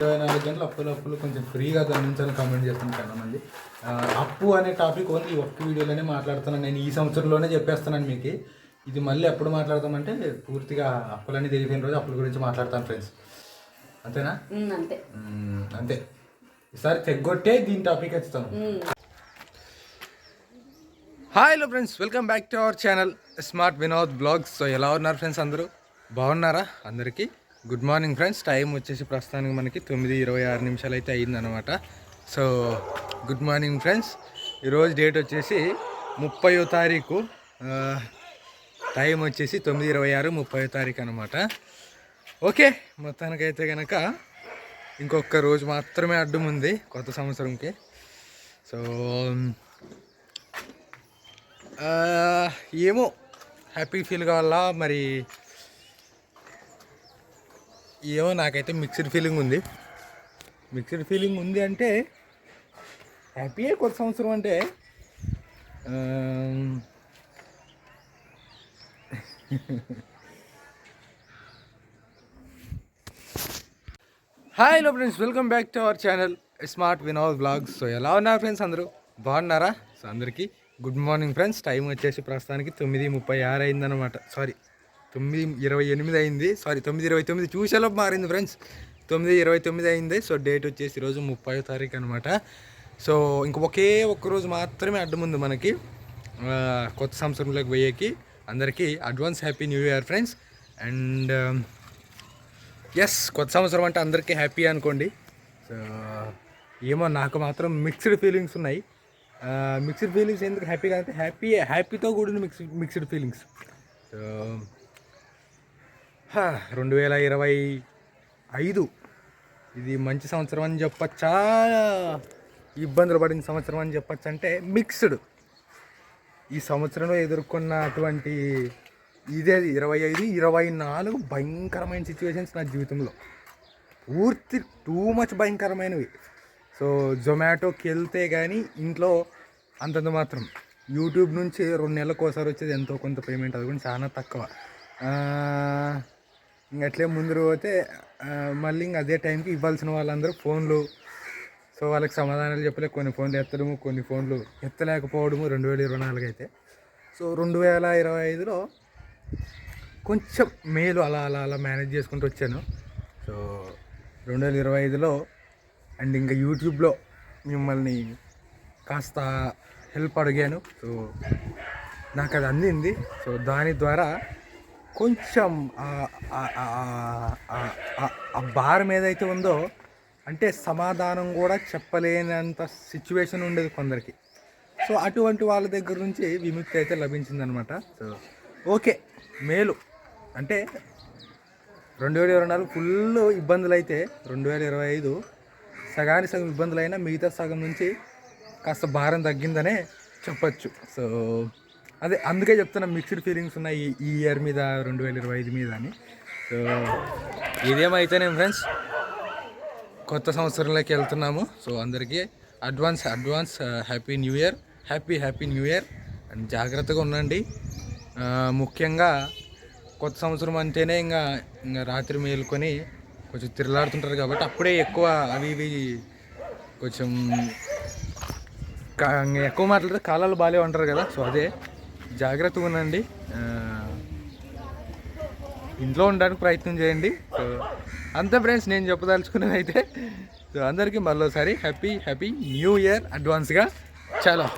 ఇరవై నాలుగు గంటలు అప్పులు అప్పులు కొంచెం ఫ్రీగా గమనించాలని కామెంట్ చేస్తాను చాలా మంది ఆ, అప్పు అనే టాపిక్ ఓన్లీ ఒక్క వీడియోలోనే మాట్లాడుతున్నాను. నేను ఈ సంవత్సరంలోనే చెప్పేస్తున్నాను మీకు. ఇది మళ్ళీ ఎప్పుడు మాట్లాడతామంటే పూర్తిగా అప్పులన్నీ తెలియని రోజు అప్పుల గురించి మాట్లాడతాను ఫ్రెండ్స్ అంతేనా? అంతే. అంతే. ఈసారి తెగ్గొట్టే దీని topic ఎత్తుతాను hi hello friends welcome back to our channel smart Vinod blogs so ఎలా ఉన్నారు ఫ్రెండ్స్ అందరూ? బాగున్నారా అందరికీ? గుడ్ మార్నింగ్ ఫ్రెండ్స్ టైం వచ్చేసి ప్రస్తుతానికి మనకి తొమ్మిది ఇరవై ఆరు నిమిషాలు అయితే అయిందనమాట సో గుడ్ మార్నింగ్ ఫ్రెండ్స్ ఈరోజు డేట్ వచ్చేసి ముప్పయో తారీఖు. టైం వచ్చేసి తొమ్మిది ఇరవై ఆరు ముప్పై తారీఖు అనమాట ఓకే మొత్తానికైతే కనుక ఇంకొక రోజు మాత్రమే అడ్డం ఉంది కొత్త సంవత్సరంకి. సో ఏమో హ్యాపీ ఫీల్ కావాలా? మరి ఏమో నాకైతే మిక్స్డ్ ఫీలింగ్ ఉంది. మిక్స్డ్ ఫీలింగ్ ఉంది అంటే హ్యాపీయే కొత్త సంవత్సరం అంటే hi hello friends welcome back to our channel smart Vinod blogs so ఎలా ఉన్నారు ఫ్రెండ్స్ అందరూ? బాగున్నారా? సో అందరికీ గుడ్ మార్నింగ్ ఫ్రెండ్స్ టైం వచ్చేసి ప్రస్తుతానికి తొమ్మిది ముప్పై ఆరు అయిందనమాట సారీ తొమ్మిది ఇరవై ఎనిమిది అయింది. సారీ తొమ్మిది ఇరవై తొమ్మిది. చూసేలోపు మారింది ఫ్రెండ్స్ తొమ్మిది ఇరవై తొమ్మిది అయింది. సో డేట్ వచ్చేసి ఈరోజు ముప్పై తారీఖు అనమాట సో ఇంక ఒకే ఒక్క రోజు మాత్రమే అడ్డముంది మనకి. కొత్త సంవత్సరంలోకి పోయేకి. అందరికీ advance happy new year friends and yes కొత్త సంవత్సరం అంటే అందరికీ హ్యాపీ అనుకోండి. సో ఏమో నాకు మాత్రం మిక్స్డ్ ఫీలింగ్స్ ఉన్నాయి. మిక్స్డ్ ఫీలింగ్స్ ఎందుకు హ్యాపీగా అంటే హ్యాపీ హ్యాపీతో కూడిన మిక్స్ మిక్స్డ్ ఫీలింగ్స్ సో రెండు వేల ఇరవై ఐదు. ఇది మంచి సంవత్సరం అని చెప్పచ్చా? ఇబ్బందులు పడిన సంవత్సరం అని చెప్పచ్చు అంటే మిక్స్డ్. ఈ సంవత్సరంలో ఎదుర్కొన్నటువంటి ఇదే ఇరవై ఐదు ఇరవై నాలుగు భయంకరమైన సిచ్యువేషన్స్ నా జీవితంలో. పూర్తి టూ మచ్ భయంకరమైనవి. సో జొమాటోకి వెళ్తే కానీ ఇంట్లో అంతంత మాత్రం. యూట్యూబ్ నుంచి రెండు నెలలకు ఒకసారి వచ్చేది ఎంతో కొంత పేమెంట్ అది కూడా చాలా తక్కువ. ఇంక అట్లే ముందు పోతే మళ్ళీ ఇంక అదే టైంకి ఇవ్వాల్సిన వాళ్ళందరూ ఫోన్లు. సో వాళ్ళకి సమాధానాలు చెప్పలే కొన్ని ఫోన్లు ఎత్తడము కొన్ని ఫోన్లు ఎత్తలేకపోవడము రెండు వేల ఇరవై నాలుగు అయితే. సో రెండు వేల ఇరవై ఐదులో కొంచెం మేలు అలా అలా అలా మేనేజ్ చేసుకుంటూ వచ్చాను. సో రెండు వేల ఇరవై ఐదులో అండ్ ఇంకా యూట్యూబ్లో మిమ్మల్ని కాస్త హెల్ప్ అడిగాను. సో నాకు అది అందింది. సో దాని ద్వారా కొంచెం ఆ- భారం ఏదైతే ఉందో అంటే సమాధానం కూడా చెప్పలేనంత సిచ్యువేషన్ ఉండేది కొందరికి. సో అటువంటి వాళ్ళ దగ్గర నుంచి విముక్తి అయితే లభించిందనమాట సో ఓకే మేలు. అంటే రెండు వేల ఇరవై నాలుగు ఫుల్ ఇబ్బందులు అయితే రెండు వేల ఇరవై ఐదు సగానికి సగం ఇబ్బందులైనా మిగతా సగం నుంచి కాస్త భారం తగ్గిందనే చెప్పచ్చు. సో అదే అందుకే చెప్తున్నా మిక్స్డ్ ఫీలింగ్స్ ఉన్నాయి ఈ- ఇయర్ మీద రెండు వేల ఇరవై ఐదు మీద అని. సో ఇదేమైతేనే ఫ్రెండ్స్ కొత్త సంవత్సరంలోకి వెళ్తున్నాము. సో అందరికీ advance advance happy new year happy happy new year and జాగ్రత్తగా ఉండండి. Uh, ముఖ్యంగా కొత్త సంవత్సరం అంటేనే ఇంకా ఇంకా రాత్రి మేలుకొని కొంచెం తిరలాడుతుంటారు కాబట్టి అప్పుడే ఎక్కువ అవి ఇవి కొంచెం కా- ఇంకా ఎక్కువ మాట్లాడితే కాలాలు బాగాలే ఉంటారు కదా. సో అదే. జాగ్రత్తగా ఉండండి. ఇంట్లో ఉండడానికి ప్రయత్నం చేయండి. సో అంతే ఫ్రెండ్స్ నేను చెప్పదలుచుకున్నది అయితే. సో అందరికీ మరోసారి హ్యాపీ హ్యాపీ న్యూ ఇయర్ అడ్వాన్స్గా. చాలా.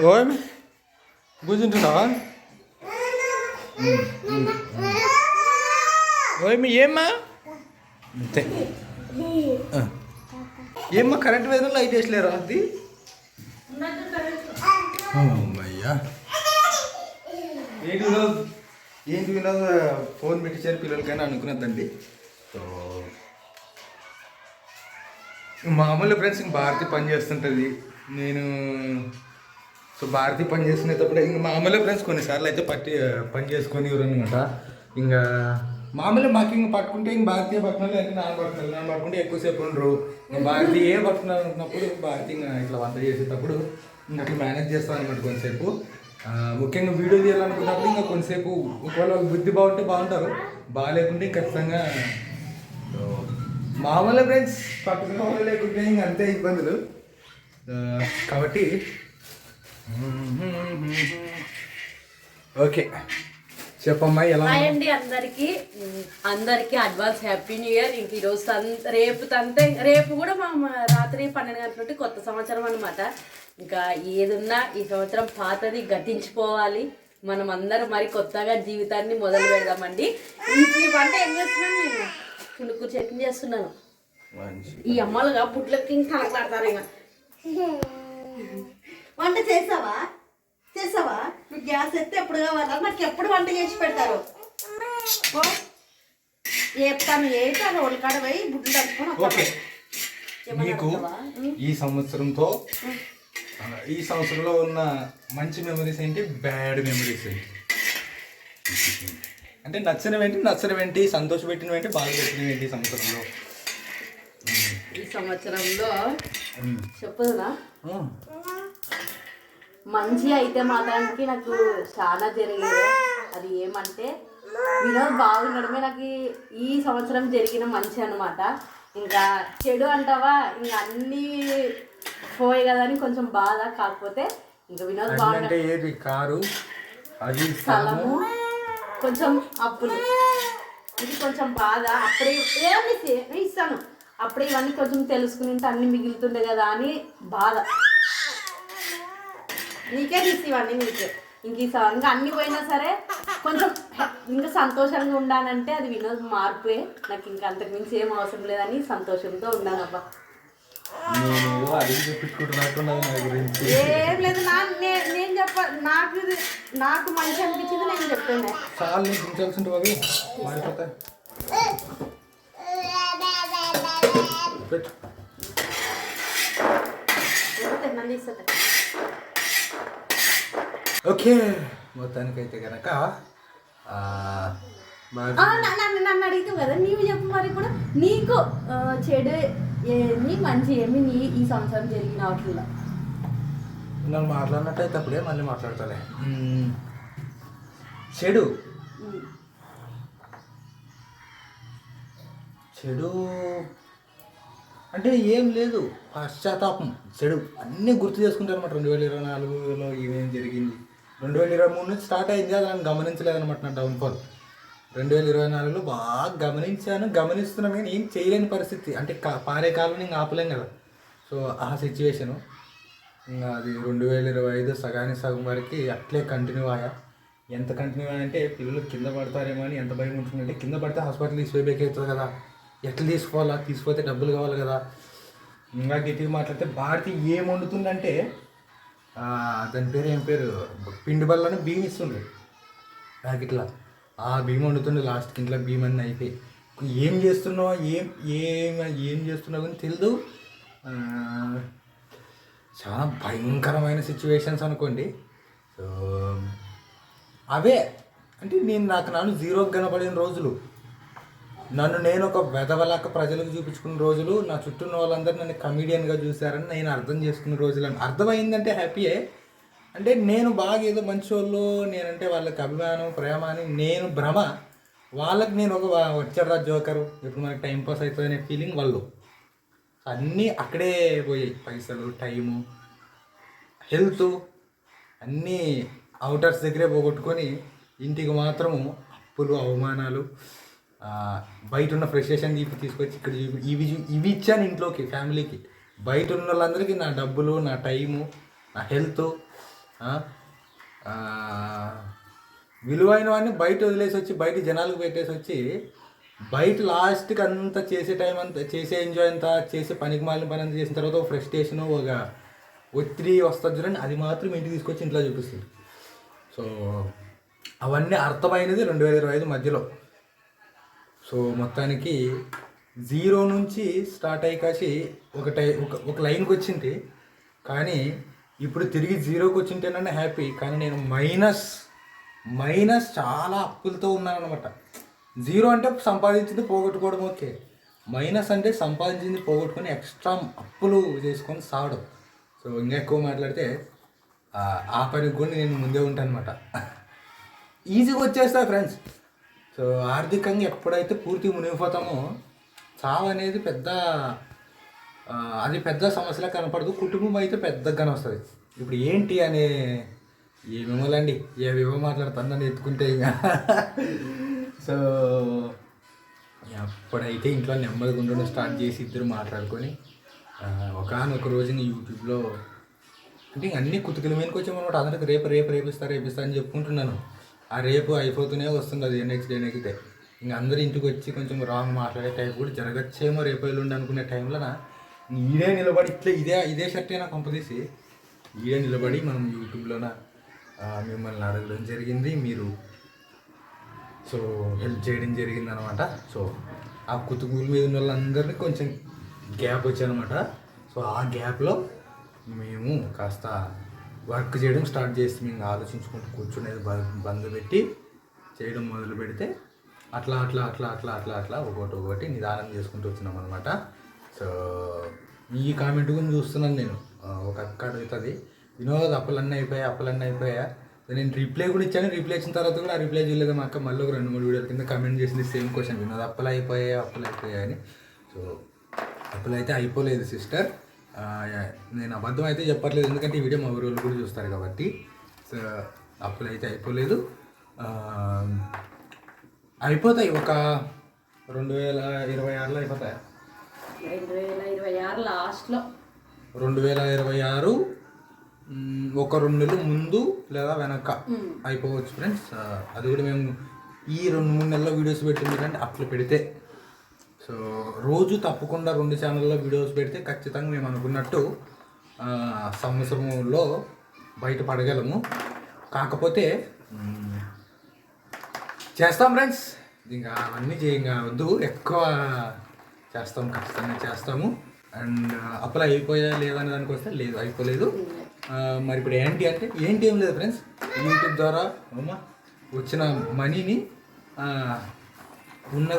ఓయ్ కూర్చుంటున్నావా? ఓయ్ మీ ఏమ్మా? అంతే. ఏమ్మా కరెంట్ మీద లైట్ వేసలేరా? అది? అమ్మయ్యా ఏంటి వినోద్? ఏంటి వినోద్? ఫోన్ పెట్టించారు పిల్లలకైనా అనుకున్నదండి సో మామూలు ఫ్రెండ్స్ ఇంక భారతి పని చేస్తుంటుంది. నేను సో భారతి పని చేసుకునేటప్పుడు ఇంక మామూలు ఫ్రెండ్స్ కొన్నిసార్లు అయితే పట్టి పని చేసుకొని అనమాట ఇంకా మామూలు మాకు ఇంక పట్టుకుంటే ఇంక భారతీయ పట్టుకున్నారు అయితే నాన్న పట్టుకున్నారు నాన్న పట్టుకుంటే ఎక్కువసేపు ఉండరు. భారతీయ భారతి ఏ పట్టుకున్నారు అనుకున్నప్పుడు భారతి ఇంకా ఇట్లా వంట చేసేటప్పుడు అట్లా మేనేజ్ చేస్తాను అనమాట కొంతసేపు. ముఖ్యంగా వీడియో తీయాలనుకున్నప్పుడు ఇంకా కొంతసేపు ఒకవేళ వాళ్ళ బుద్ధి బాగుంటే బాగుంటారు. బాగాలేకుంటే ఖచ్చితంగా మామూలు ఫ్రెండ్స్ పక్కన వాళ్ళు లేకుంటే ఇంక అంతే ఇబ్బందులు. కాబట్టి ఓకే. చెప్పమ్మా ఎలా? అండి అందరికి. అందరికి అడ్వాన్స్ హ్యాపీ న్యూ ఇయర్ ఇంక ఈరోజు రేపు తంతే రేపు కూడా మా రాత్రి పన్నెండు గంటల నుండి కొత్త సంవత్సరం అనమాట ఇంకా ఏదున్నా ఈ సంవత్సరం పాతది గతించిపోవాలి. మనం అందరం మరి కొత్తగా జీవితాన్ని మొదలు పెడదామండి. వంట ఏం చేస్తున్నాను నేను పులుకు చట్నీ చేస్తున్నాను. మంచి ఈ అమ్మలుగా పుట్లకి ఇంకా వంట చేసావా? చేసావా? మీకు గ్యాస్ ఎత్తే ఎప్పుడు కావాలా? నాకు ఎప్పుడు వంట చేసి పెడతారు? ఓ, చెప్తాను ఏంటి ఒలికాడ పోయి బుడ్లు తట్టుకొని మీకు ఈ సంవత్సరంతో ఈ సంవత్సరంలో ఉన్న మంచి మెమరీస్ ఏంటి? బ్యాడ్ మెమరీస్ ఏంటి? అంటే నచ్చినవి ఏంటి నచ్చనివి ఏంటి సంతోష పెట్టినవి ఏంటి బాధ ఈ సంవత్సరంలో? ఈ సంవత్సరంలో ఉమ్. మంచి అయితే మాత్రానికి నాకు చాలా జరిగేది. అది ఏమంటే వినోద్ బాగుండడమే నాకు ఈ సంవత్సరం జరిగిన మంచి అనమాట ఇంకా చెడు అంటావా? ఇంకా అన్నీ పోయి కదా అని కొంచెం బాధ కాకపోతే ఇంకా వినోద్ ఏది? కారు? అది స్థలము. కొంచెం అప్పులు. ఇది కొంచెం బాధ. అప్పుడే ఏమి ఇస్తే- ఇస్తాను. అప్పుడే ఇవన్నీ కొంచెం తెలుసుకుని అన్ని మిగులుతుండే కదా అని బాధ. నీకే తీసి ఇవన్నీ నీకే. ఇంక ఈ స- ఇంకా అన్ని పోయినా సరే కొంచెం ఇంకా సంతోషంగా ఉండాలంటే అది వినోద్ మార్పే నాకు ఇంకా అంతకుమించి ఏం అవసరం లేదని సంతోషంతో ఉన్నానబ్బా. నేను ఏదో అడిగి చెప్పించుకుంటున్నట్టున్నది నా గురించి. ఏం లేదు నా నే- నేను చెప్ప నాకు ఇది నాకు మంచి అనిపించింది నేను చెప్పాను. చాలా నీకు దించాల్సి ఉంటుంది అవి మారిపోతాయి. పెట్టు. ఓకే మొత్తానికైతే కనుక ఆ, నన్ను నన్ను అడిగితే కదా నీవు చెప్పు మరి కూడా నీకు ఆ, చెడు ఏమి మంచి ఏమి నీ ఈ సంవత్సరం జరిగిన వాటిల్లో నన్ను మాట్లాడినట్టయితే అప్పుడే మళ్ళీ మాట్లాడతాలే. చెడు. చెడు అంటే ఏం లేదు. పశ్చాత్తాపం చెడు అన్నీ గుర్తు చేసుకుంటారు అనమాట రెండు వేల ఇరవై నాలుగులో ఏమేం జరిగింది? రెండు వేల ఇరవై మూడు నుంచి స్టార్ట్ అయింది. అది నన్ను గమనించలేదన్నమాట నా డౌన్ఫాల్ రెండు వేల ఇరవై నాలుగులో బాగా గమనించాను గమనిస్తున్నాను కానీ ఏం చేయలేని పరిస్థితి. అంటే కా పారే కాలం ఇంకా ఆపలేం కదా. సో ఆ సిచ్యువేషను ఇంకా అది రెండు వేల ఇరవై ఐదు సగానికి సగం వరకు అట్లే కంటిన్యూ అయ్యా. ఎంత కంటిన్యూ అంటే పిల్లలు కింద పడతారేమో అని ఎంత భయం ఉంటుందంటే కింద పడితే హాస్పిటల్ తీసిపోయి అవుతుంది కదా. ఎట్లా తీసుకోవాలా? తీసిపోతే డబ్బులు కావాలి కదా. ఇంకా గట్టిగా మాట్లాడితే భారతి ఏం వండుతుందంటే దాని పేరు ఏం పేరు? పిండి బల్లని బియ్యం ఇస్తుండ్రు. ప్యాకెట్లా. ఆ బియ్యం వండుతుండే లాస్ట్కి ఇంట్లో బియ్యం అయిపోయి ఏం చేస్తున్నావు? ఏం ఏం ఏం చేస్తున్నావు అని తెలియదు చాలా భయంకరమైన సిచ్యువేషన్స్ అనుకోండి. సో అవే. అంటే నేను నాకు నన్ను జీరో కనబడిన రోజులు. నన్ను నేను ఒక వెదవలాక ప్రజలకు చూపించుకున్న రోజులు. నా చుట్టూ ఉన్న వాళ్ళందరూ నన్ను కమీడియన్గా చూశారని నేను అర్థం చేసుకున్న రోజులు. అర్థమైందంటే హ్యాపీయే అంటే నేను బాగా ఏదో మంచి వాళ్ళు నేనంటే వాళ్ళకి అభిమానం ప్రేమ అని నేను భ్రమ. వాళ్ళకి నేను ఒక వచ్చారా జోకరు. ఇప్పుడు మనకి టైం పాస్ అవుతుంది అనే ఫీలింగ్ వాళ్ళు. అన్నీ అక్కడే పోయాయి. పైసలు టైము హెల్త్ అన్నీ అవుటర్స్ దగ్గరే పోగొట్టుకొని ఇంటికి మాత్రము అప్పులు అవమానాలు బయట ఉన్న ఫ్రస్ట్రేషన్ తీపి తీసుకొచ్చి ఇక్కడ ఇవి ఇవి ఇచ్చాను ఇంట్లోకి ఫ్యామిలీకి. బయట ఉన్న వాళ్ళందరికీ నా డబ్బులు నా టైము నా హెల్త్ విలువైనవన్నీ బయట వదిలేసి వచ్చి బయట జనాలకు పెట్టేసి వచ్చి బయట లాస్ట్కి అంతా చేసే టైం అంతా చేసే ఎంజాయ్ అంతా చేసే పనికి మాలిన పని అంతా చేసిన తర్వాత ఒక ఫ్రస్ట్రేషన్ ఒక ఒత్తిడి వస్తుంది చూడండి. అది మాత్రం ఇంటికి తీసుకొచ్చి ఇంట్లో చూపిస్తుంది. సో అవన్నీ అర్థమైనది రెండు వేల ఇరవై ఐదు మధ్యలో. సో మొత్తానికి జీరో నుంచి స్టార్ట్ అయ్యి కాసి ఒక టై ఒక ఒక లైన్కి వచ్చింది. కానీ ఇప్పుడు తిరిగి జీరోకి వచ్చింటేనన్నా హ్యాపీ. కానీ నేను మైనస్ మైనస్ చాలా అప్పులతో ఉన్నానమాట జీరో అంటే సంపాదించింది పోగొట్టుకోవడం ఓకే. మైనస్ అంటే సంపాదించింది పోగొట్టుకొని ఎక్స్ట్రా అప్పులు చేసుకొని సావడం. సో ఇంకా ఎక్కువ మాట్లాడితే ఆ, పని కూడా నేను ముందే ఉంటాను అనమాట ఈజీగా వచ్చేస్తా ఫ్రెండ్స్. సో ఆర్థికంగా ఎప్పుడైతే పూర్తి మునిగిపోతామో చావు అనేది పెద్ద అది పెద్ద సమస్యలా కనపడదు. కుటుంబం అయితే పెద్దగా వస్తుంది. ఇప్పుడు ఏంటి అనే ఏమేమోలండి ఏవేవో మాట్లాడతాను నన్ను ఎత్తుకుంటే ఇక. సో అప్పుడైతే ఇంట్లో నెమ్మదిగా ఉండడం స్టార్ట్ చేసి ఇద్దరు మాట్లాడుకొని ఒకనొక రోజుని యూట్యూబ్లో అంటే అన్ని కుతుకుల మీదకి వచ్చామన్నమాట అందరికి రేపు రేపు రేపిస్తా రేపిస్తా అని చెప్పుకుంటున్నాను. ఆ రేపు అయిపోతూనే వస్తుంది. అది నెక్స్ట్ డే నెక్స్ట్ డే ఇంక అందరు ఇంటికి వచ్చి కొంచెం రాంగ్ మాట్లాడే టైం కూడా జరగచ్చేమో రేపు ఎల్లుండి అనుకునే టైంలో ఈడే నిలబడి ఇట్లా ఇదే ఇదే షర్ట్ అయినా కొంపదీసి ఈడే నిలబడి మనం యూట్యూబ్లోన మిమ్మల్ని అడగడం జరిగింది మీరు సో హెల్ప్ చేయడం జరిగింది అనమాట సో ఆ కుతుకుల మీద ఉన్న వాళ్ళందరినీ కొంచెం గ్యాప్ వచ్చానమాట. సో ఆ గ్యాప్లో మేము కాస్త వర్క్ చేయడం స్టార్ట్ చేసి మేము ఆలోచించుకుంటూ కూర్చునేది బ- బంద్ పెట్టి చేయడం మొదలు పెడితే అట్లా అట్లా అట్లా అట్లా అట్లా అట్లా ఒకటి ఒకటి నిదానం చేసుకుంటూ వచ్చినాం అనమాట సో ఈ కామెంట్ గురించి చూస్తున్నాను నేను. ఒక అక్క అడుగుతుంది వినోద్ అప్పులన్నీ అయిపోయా అప్పులన్నీ అయిపోయా నేను రిప్లై కూడా ఇచ్చాను. రిప్లై ఇచ్చిన తర్వాత కూడా ఆ రిప్లై చేయలేదు మా అక్క. మళ్ళీ ఒక రెండు మూడు వీడియోల కింద కామెంట్ చేసింది సేమ్ క్వశ్చన్ వినోద్ అప్పులు అయిపోయా అప్పులు అయిపోయా అని. సో అప్పులు అయితే అయిపోలేదు సిస్టర్ నేను అబద్ధం అయితే చెప్పట్లేదు. ఎందుకంటే ఈ వీడియో మా ఊరి కూడా చూస్తారు కాబట్టి. సో అప్పులు అయితే అయిపోలేదు. అయిపోతాయి. ఒక రెండు వేల ఇరవై ఆరులో అయిపోతాయి? రెండు వేల ఇరవై ఆరు లాస్ట్లో. రెండు వేల ఇరవై ఆరు ఒక రెండు నెలలు ముందు లేదా వెనక అయిపోవచ్చు ఫ్రెండ్స్. అది కూడా మేము ఈ రెండు మూడు నెలల్లో వీడియోస్ పెట్టింది కానీ అట్లా పెడితే. సో రోజు తప్పకుండా రెండు ఛానల్లో వీడియోస్ పెడితే ఖచ్చితంగా మేము అనుకున్నట్టు సంవత్సరంలో బయట పడగలము. కాకపోతే చేస్తాం ఫ్రెండ్స్. ఇంకా అవన్నీ చేయ ఇంకా వద్దు. ఎక్కువ చేస్తాం ఖచ్చితంగా చేస్తాము. అండ్ అప్లై అయిపోయా లేదా అనే దానికి వస్తే లేదు అయిపోలేదు. ఆ, మరి ఇప్పుడు ఏంటి అంటే ఏంటి ఏం లేదు ఫ్రెండ్స్ యూట్యూబ్ ద్వారా అమ్మా వచ్చిన మనీని ఆ, ఉన్న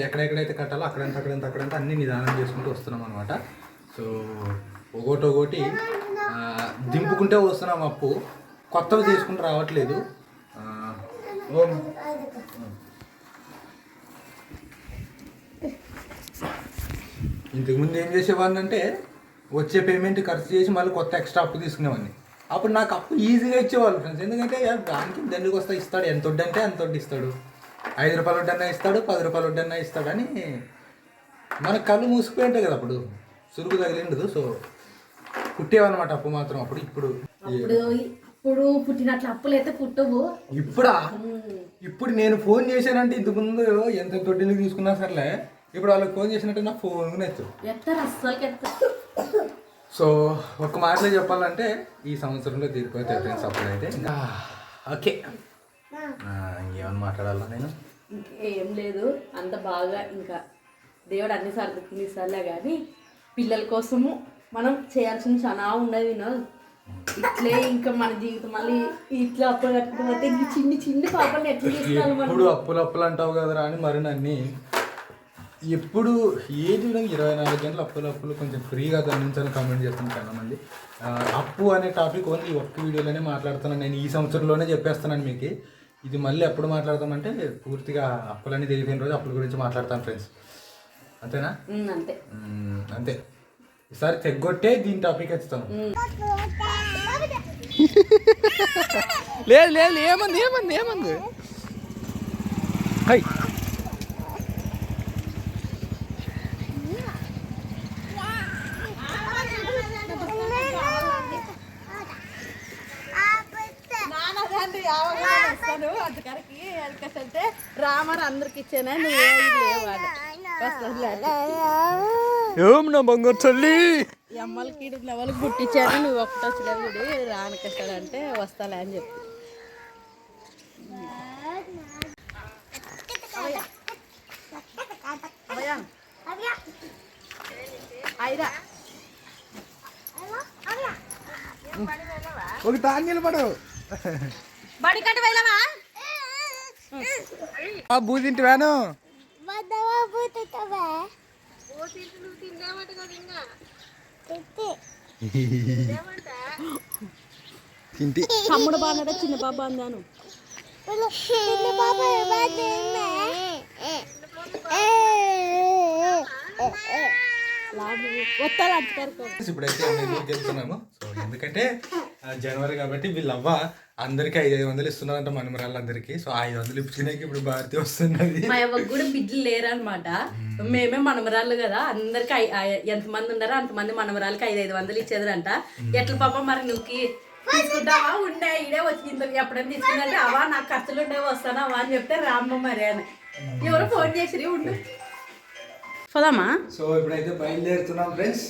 ఎక్కడెక్కడైతే కట్టాలో అక్కడంత అక్కడంత అక్కడంత అన్ని నిదానం చేసుకుంటూ వస్తున్నాం అనమాట సో ఒకటి ఒకటి దింపుకుంటే వస్తున్నాం అప్పు. కొత్తవి తీసుకుంటూ రావట్లేదు. ఓం ఇంతకుముందు ఏం చేసేవాడిని అంటే వచ్చే పేమెంట్ ఖర్చు చేసి మళ్ళీ కొత్త ఎక్స్ట్రా అప్పు తీసుకునేవాడిని. అప్పుడు నాకు అప్పు ఈజీగా ఇచ్చేవాళ్ళు ఫ్రెండ్స్ ఎందుకంటే దానికి దండికి వస్తా ఇస్తాడు. ఎంత వడ్డీ అంటే అంత వడ్డీ ఇస్తాడు. ఐదు రూపాయల వడ్డన్నా ఇస్తాడు పది రూపాయల వడ్డన్నా ఇస్తాడని మన కళ్ళు మూసిపోయి ఉంటాయి కదా అప్పుడు. సురుగు తగిలిండదు. సో పుట్టేవన్నమాట అప్పు మాత్రం అప్పుడు ఇప్పుడు. అప్పుడు పుట్టినట్లు అప్పులు అయితే పుట్టవు. ఇప్పుడా? ఇప్పుడు నేను ఫోన్ చేశానంటే ఇంతకుముందు ఎంత తొట్టిని తీసుకున్నా సర్లే ఇప్పుడు వాళ్ళకి ఫోన్ చేసినట్టు నా ఫోన్ ఎత్తారు సో ఒక మాటలో చెప్పాలంటే ఈ సంవత్సరంలో తీరిపోతే ఫ్రెండ్స్ అప్పుడైతే ఇంకా ఓకే. ఇంకేమైనా మాట్లాడాలా నేను? ఏం లేదు అంత బాగా ఇంకా దేవుడు అన్ని సర్దుకుని ఇస్తాలే కానీ పిల్లల కోసము మనం చేయాల్సిన చాలా ఉన్నది వినోద్. ఇట్లే ఇంకా మన జీవితం మళ్ళీ ఇట్లా అప్పుడు కట్టుకుంటే ఈ చిన్ని చిన్ని పాపని ఎట్లా ఎప్పుడు అప్పులు అప్పులు అంటావు కదరా అని మరి నన్ను ఎప్పుడు ఏది కూడా ఇరవై నాలుగు గంటలు అప్పులు అప్పులు కొంచెం ఫ్రీగా గమనించాలని కామెంట్ చేస్తాను చాలా మంది ఆ, అప్పు అనే టాపిక్ ఓన్లీ ఈ ఒక్క వీడియోలోనే మాట్లాడుతున్నాను. నేను ఈ సంవత్సరంలోనే చెప్పేస్తున్నాను మీకు. ఇది మళ్ళీ ఎప్పుడు మాట్లాడతామంటే పూర్తిగా అప్పులన్నీ తెలియని రోజు అప్పుల గురించి మాట్లాడతాను ఫ్రెండ్స్ అంతేనా? అంతే. అంతే. ఈసారి తెగ్గొట్టే దీని టాపిక్ ఎత్తుతాను లేదు లేదు ఏమంది ఏమంది ఏమంది? హై. అందుకరికి రామర్ అందరికి ఇచ్చానా? నువ్వు ఏం నా బంగారు తల్లి? ఎమ్మలకి లెవెల్కి పుట్టించాను నువ్వు ఒకటి రానకొస్తాడంటే వస్తాలే అని చెప్పి. అయిరా ఒక తాను నిలబడు బడికట్టు వెళ్ళవా తింటి. తమ్ముడు బాగున్నాడా చిన్న బాబా అందాను. ఇప్పుడైతే ఎందుకంటే జనవరి కాబట్టి వీళ్ళవ్వ అందరికి ఐదు ఐదు వందలు ఇస్తున్నారంట మనమరాళ్ళందరికీ. సో ఐదు వందలు ఇప్పించడానికి ఇప్పుడు భారతి వస్తున్నది. మా కూడా బిడ్డలు లేరనమాట మేమే. మనమరాళ్ళు కదా అందరికి ఎంతమంది ఉన్నారో అంతమంది మనమరాలకి ఐదు ఐదు వందలు ఇచ్చేదంట ఎట్ల పాప మరి నువ్వుకి తీసుకుంటావా? ఉండే ఇడే వచ్చి ఇంత ఎప్పుడైనా తీసుకుందంటే అవా నాకు ఖర్చులు ఉండే వస్తానావా? అని చెప్తే రామ్మ మరి అని. ఎవరో ఫోన్ చేసిరి ఉండు. పోదామా? సో ఇప్పుడైతే బయలుదేరుతున్నాం ఫ్రెండ్స్.